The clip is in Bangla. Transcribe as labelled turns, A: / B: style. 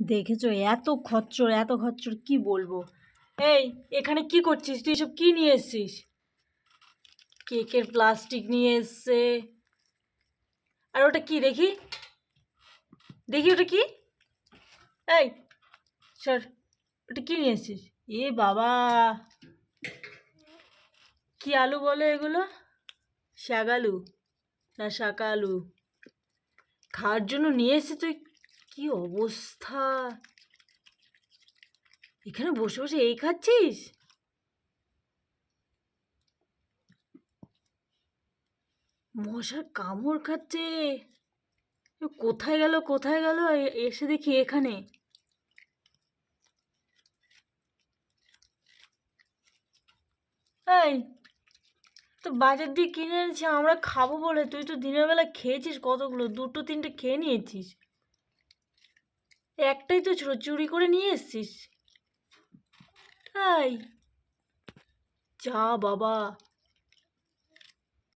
A: দেখেছ? এত খচ্চর এত খচ্চর, কি বলব? এই, এখানে কি করছিস? তুই এসব কি নিয়ে এসছিস? কেকের প্লাস্টিক নিয়ে এসছে। আর ওটা কি? দেখি। দেখি ওটা কি? এই স্যার ওটা কি নিয়ে এসছিস? এ বাবা! কি আলু বলে এগুলো? শাগালু না শাকালু খাওয়ার জন্য নিয়ে এসে তুই? কি অবস্থা? এখানে বসে বসে এই খাচ্ছিস? মশার কামড় খাচ্ছে। কোথায় গেল কোথায় গেল? এসে দেখি এখানে। এই, তো বাজার দিয়ে কিনে এনেছি, আমরা খাব বলে। তুই তো দিনের বেলা খেয়েছিস কতগুলো? দুটো, তিনটে খেয়ে নিয়েছিস। একটাই তো ছিল চুরি করে নিয়ে এসছিস। তাই? যা বাবা।